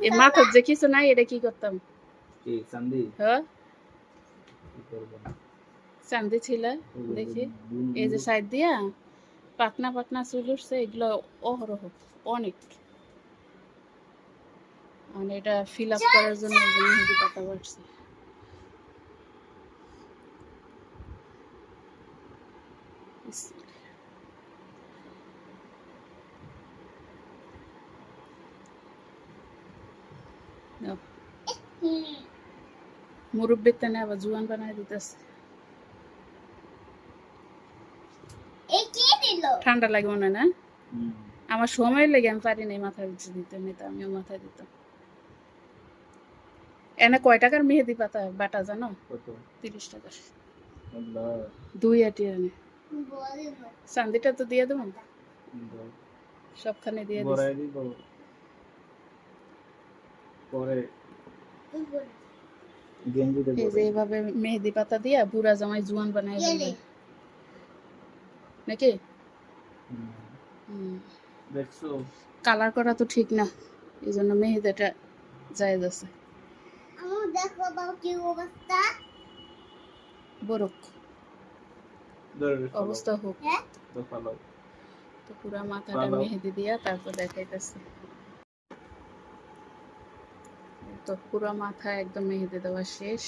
এই মাথার যে কিছু নাই এটা কি করতাম? কি চান্দি? হ্যাঁ। চান্দি ছিল দেখি। এই যে সাইড দিয়া পাতনা পাতনা চুল উঠছে এগুলো অহরহ অনেক। মানে এটা ফিল আপ করার জন্য মেহেদি পাতা বাড়ছে। মুরব্বির টানে আবার জুয়ান বানায় দিতেছে ঠান্ডা লাগে মনে না। আমার সময় লেগে আমি পারি নাই মাথায় উঠে দিতে নিতে আমিও মাথায় দিতাম এনে কয় টাকার মেহেদি পাতা বাটা জানো কত তিরিশ টাকার দুই আটি এনে চান্দিটা তো দিয়ে দাও। সবখানে দিয়ে দিব পরে গেঞ্জি দেবো এই যে এইভাবে মেহেদি পাতা দিয়া বুড়া জামাই জুয়ান বানাই দেবে নাকি? দেখছ? কালার করা তো ঠিক না এই জন্য মেহেদিটা জায়েজ আছে। বরক। ধরে অবস্থা হোক। ভালো। তো পুরা মাথাটা মেহেদি দিয়া তারপর দেখাইতেছে। তো পুরো মাথা একদম মেহেদি দেওয়া শেষ।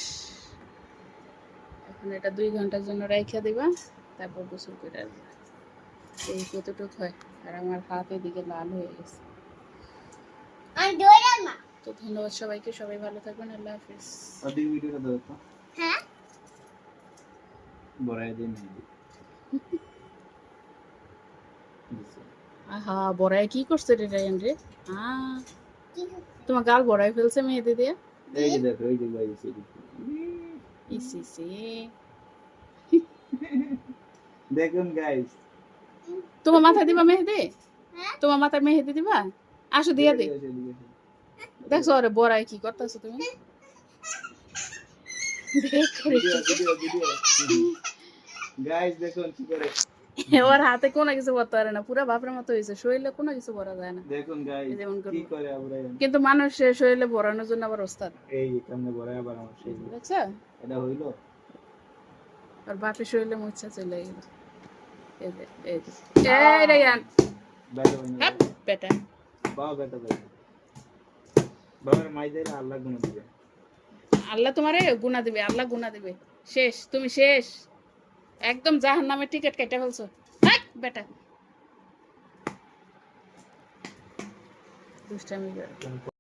এখন এটা দুই ঘণ্টার জন্য রাইখা দিবা তারপর গোসল করে আসবা। এই কতটুক হয়? আর আমার হাত এদিকে লাল হয়ে গেছে। তো ধন্যবাদ সবাইকে সবাই ভালো থাকবেন আল্লাহ হাফিজ। ভিডিওটা দাও তো। বড়াই দিন আহা বড়াই কি করছে রে রায়ন রে? আহ তোমার গাল বড়াই ফেলছে মেহেদি দিয়ে? এই যে দেখো এই যে গাইস ইসি ইসি। দেখুন গাইস তোমার মাথায় দিবা মেহেদি? তোমার মাথায় মেহেদি দিবা? আসো দিয়া দে। দেখছ আরে বড়াই কি করতেছো তুমি? গাইস দেখুন কি করে। ওর হাতে কোনো কিছু করতে পারে না পুরো বাপের মতো হয়েছে শরীরে কোনো কিছু করা যায় না। দেখুন যেমন কি করে কিন্তু মানুষের শরীরে ভরানোর জন্য আবার ওস্তাদ। এই কেমনে বড়াই আবার আমার সেই দেখছ এটা হইল? আর বাপের শরীরে মুচ্ছা চলে গেল। এই যে এই যে। এই রে ইয়ান। বেটা বাবা বেটা বাবার মাইদের আল্লাহ গুণ দিবে। আল্লাহ তোমারে গুণা দিবে আল্লাহ গুণা দিবে। শেষ তুমি শেষ। একদম জাহান নামে টিকিট কেটে ফেলছো। বেটা। দুষ্টামি